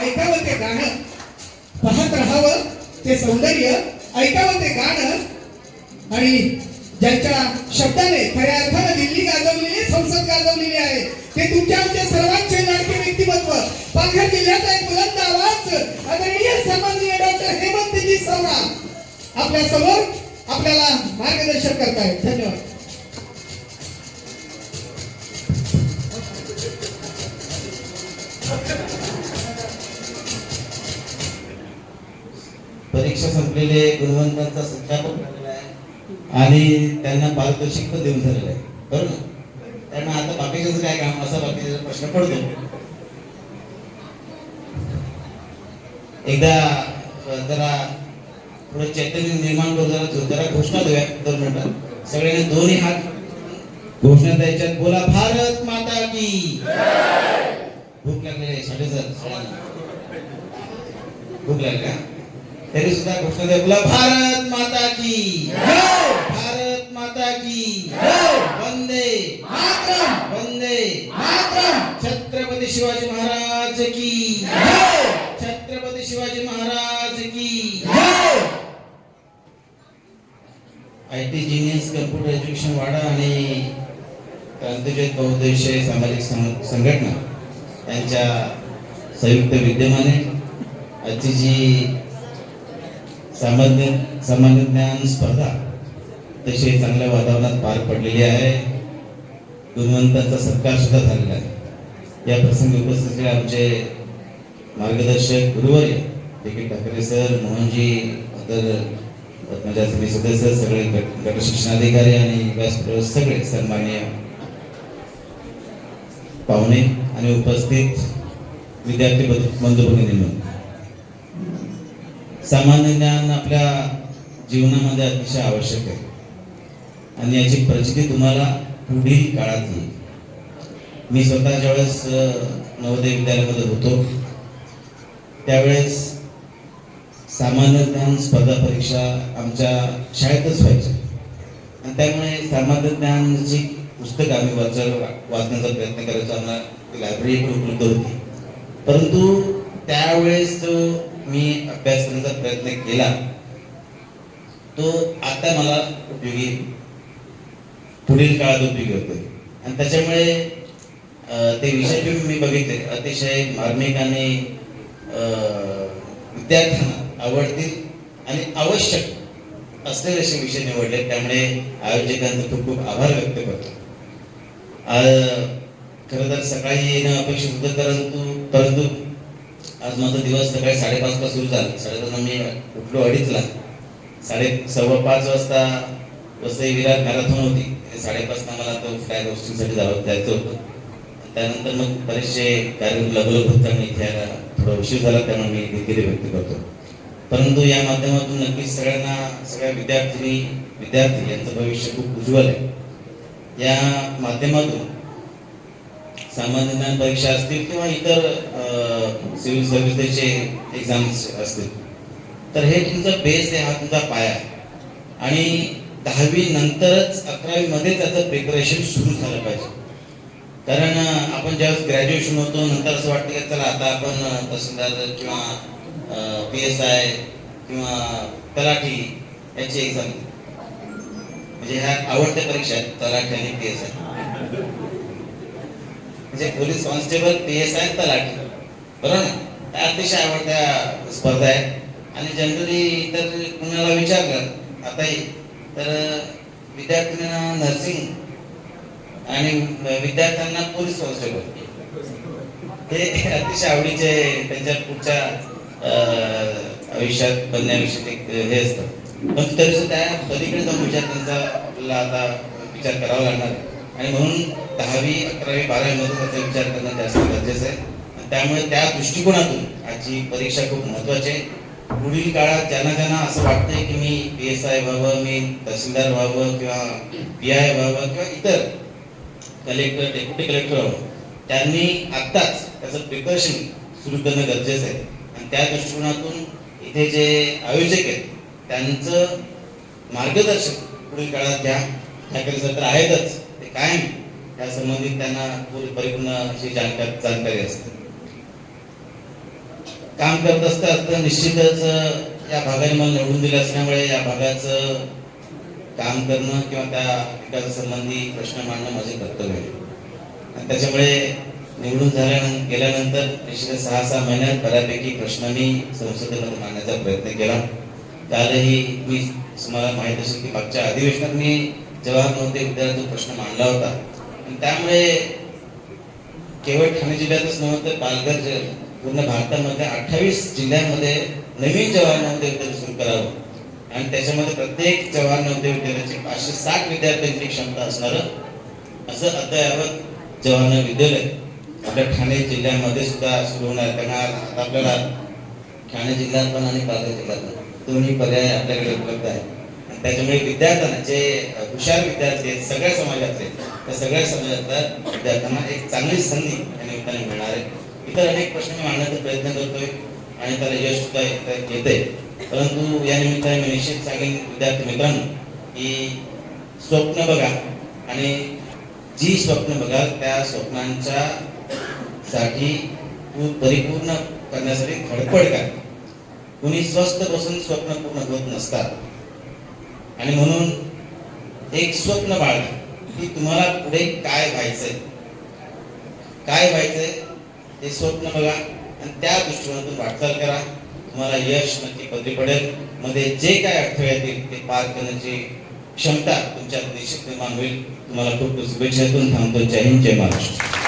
ऐकावं ते गाणं. पाहत राहावं ते सौंदर्य ऐकावं ते गाणं. आणि ज्यांच्या शब्दाने खऱ्या अर्थानं दिल्ली गाजवलेली संसद गाजवलेली आहे ते तुमच्या आमच्या सर्वांचे लाडके व्यक्तिमत्व. पालघर जिल्ह्याचा एक बुलंद आवाज आदरणीय सन्माननीय डॉक्टर हेमंतजी सवरा आपल्यासमोर आपल्याला मार्गदर्शन करतायत. धन्यवाद. परीक्षा संपलेले गुणवंतांचा संख्यापन झालेला आहे. आणि त्यांना पारितोषिक पण देऊन झालेलं आहे. बरोबर? ना त्यांना आता बाकीच्याच काय काम असा बाकीचा प्रश्न पडतो. एकदा जरा थोडं चैतन्य निर्माण करू जरा जरा घोषणा देऊया दोन मिनिटात सगळ्यांनी दोन्ही हात. घोषणा द्यायच्यात बोला भारत माता की भूक लागलेली आहे शाळेचं सगळ्यांना भूक लागली का? तरी सुद्धा घोषणा द्या. बोला भारत माता की. भारत माता की. वंदे. मातरम. वंदे. मातरम. छत्रपती शिवाजी महाराज की. छत्रपती शिवाजी महाराज की. I T genius computer education Wada आणि क्रांतिज्योत बहुउद्देशीय सामाजिक संघटना यांच्या संयुक्त विद्यमाने आजची जी सामान्य सामान्य ज्ञान स्पर्धा तशी चांगल्या वातावरणात पार पडलेली आहे. गुणवंतांचा सत्कार सुद्धा झालेला आहे. या प्रसंगी उपस्थित असलेले आमचे मार्गदर्शक गुरुवर्य देखील ठाकरे सर मोहनजी अदर माझ्या समिती सदस्य सगळे गट शिक्षणाधिकारी आणि सगळे सन्मान्य पाहुणे आणि उपस्थित विद्यार्थी बंधू बंधू सामान्य ज्ञान आपल्या जीवनामध्ये अतिशय आवश्यक आहे. आणि याची प्रचिती तुम्हाला पुढील काळात येईल. मी स्वतः ज्यावेळेस नवोदय विद्यालयामध्ये होतो त्यावेळेस सामान्य ज्ञान स्पर्धा परीक्षा आमच्या शाळेतच व्हायच्या. आणि त्यामुळे सामान्य ज्ञानची पुस्तकं आम्ही वाचायला वाचण्याचा प्रयत्न करायचो. आम्हाला लायब्ररी पण उपलब्ध होती. परंतु त्यावेळेस जो मी अभ्यास करण्याचा प्रयत्न केला तो आता मला उपयोगी पुढील काळात उपयोगी होतोय. आणि त्याच्यामुळे ते विषय मी बघितले. अतिशय मार्मिक आणि विद्यार्थ्यांना आवडतील आणि आवश्यक असलेले असे विषय निवडले. त्यामुळे आयोजकांचे खूप खूप आभार व्यक्त करतो. खरं तर सकाळी येणं अपेक्षित होतं परंतु परंतु आज माझा दिवस सकाळी साडेपाचला सुरू झाला. साडेपाचला मी उठलो अडीचला. साडे सव्वा पाच वाजता वसई विरार मॅरेथॉन होती. साडेपाचला मला तो फ्लॅग होस्टिंगसाठी जावं जायचं होतं. त्यानंतर मग बरेचसे कार्यक्रम लगलग होत आणि इथे यायला थोडा उशीर झाला त्यामुळे मी दिलगिरी व्यक्त करतो. परंतु या माध्यमातून नक्कीच सगळ्यांना सगळ्या विद्यार्थिनी विद्यार्थी यांचं भविष्य खूप उज्ज्वल आहे. या माध्यमातून सामान्य ज्ञान परीक्षा असतील किंवा इतर सिव्हिल संस्थेचे एक्झाम्स असतील. तर हे तुमचा बेस आहे हा तुमचा पाया आहे. आणि दहावी नंतरच अकरावीमध्ये त्याचं प्रिपरेशन सुरू झालं पाहिजे. कारण आपण ज्यावेळेस ग्रॅज्युएशन होतो नंतर असं वाटतं की चला आता आपण तहसीलदार किंवा पी एस आय किंवा तलाठी याची एक्झाम म्हणजे ह्या आवडत्या परीक्षा आहेत तलाठी आणि पी एस आय म्हणजे police constable P S I तलाठी बरोबर ना? त्या अतिशय आवडत्या स्पर्धा आहेत. आणि जनरली इतर कुणाला विचारलं आता तर विद्यार्थ्यांना नर्सिंग आणि विद्यार्थ्यांना पोलीस कॉन्स्टेबल. हे अतिशय आवडीचे त्यांच्या पुढच्या आयुष्यात बनण्याविषयी एक हे असतं. पण तरी सुद्धा त्या पलीकडे जाऊन विचार त्यांचा आपल्याला आता विचार करावा लागणार. आणि म्हणून दहावी अकरावी बारावी मध्ये त्याचा विचार करणं जास्त गरजेचं आहे. त्यामुळे त्या दृष्टिकोनातून आजची परीक्षा खूप महत्वाची आहे. पुढील काळात ज्यांना ज्यांना असं वाटतंय की मी पी एस आय व्हावं मी तहसीलदार व्हावं किंवा पी आय व्हावं किंवा इतर कलेक्टर डेप्युटी कलेक्टर व्हावं त्यांनी आत्ताच त्याचं प्रिकॉशन सुरू करणं गरजेचं आहे. आणि त्या दृष्टिकोनातून इथे जे आयोजक आहेत त्यांचं मार्गदर्शन पुढील काळात घ्या. ठाकरे सरकार आहेतच. ते कायम त्या संबंधित त्यांना पूर्ण परिपूर्ण अशी जानकारी जानकारी असते. काम करत असता तर निश्चितच या भागाने मला निवडून दिले असल्यामुळे या भागाचं काम करणं किंवा त्या विकासासंबंधी प्रश्न मांडणं माझे कर्तव्य आहे. आणि त्याच्यामुळे निवडून झाल्यानंतर गेल्यानंतर निश्चित सहा सहा महिन्यात बऱ्यापैकी प्रश्न मी संसदेमध्ये मांडण्याचा प्रयत्न केला. त्यालाही मी तुम्हाला माहीत असेल की मागच्या अधिवेशनात मी जवाहर नव्हते एकदा तो प्रश्न मांडला होता. आणि त्यामुळे केवळ ठाणे जिल्ह्यातच नव्हतं तर पालघर पूर्ण भारतामध्ये अठ्ठावीस जिल्ह्यांमध्ये नवीन जवाहर नवोदय विद्यालय सुरू करावं. आणि त्याच्यामध्ये प्रत्येक जवाहर नवोदय विद्यालयाचे पाचशे साठ विद्यार्थ्यांची क्षमता असणारं असं अद्ययावत जवाहर विद्यालय आपल्या ठाणे जिल्ह्यामध्ये सुद्धा सुरू होणार त्यांना कारण आपल्याला ठाणे जिल्ह्यात पण आणि पालघर जिल्ह्यात पण दोन्ही पर्याय आपल्याकडे उपलब्ध आहेत. त्याच्यामुळे विद्यार्थ्यांना जे हुशार विद्यार्थी आहेत सगळ्या समाजातले त्या सगळ्या समाजातल्या विद्यार्थ्यांना एक चांगली संधी या निमित्ताने मिळणार आहे. इतर अनेक प्रश्न मांडण्याचा प्रयत्न करतोय आणि त्याला यश सुद्धा येते परंतु या निमित्ताने मी निश्चित सांगेन विद्यार्थी मित्रांनो की स्वप्न बघा आणि जी स्वप्न बघाल त्या स्वप्नांच्या साठी परिपूर्ण करण्यासाठी धडपड करा. कुणी स्वस्त बसून स्वप्न पूर्ण होत नसतात. आणि म्हणून एक स्वप्न बाळगा की तुम्हाला पुढे काय व्हायचंय. काय व्हायचंय ते स्वप्न बघा आणि त्या दृष्टिकोनातून वाटचाल करा. तुम्हाला यश नक्की पदरी पडेल. मध्ये जे काय अडथळे येतील ते पार करण्याची क्षमता तुमच्यात निश्चित निर्माण होईल. तुम्हाला खूप खूप शुभेच्छा देऊन थांबतो. जय हिंद जय महाराष्ट्र.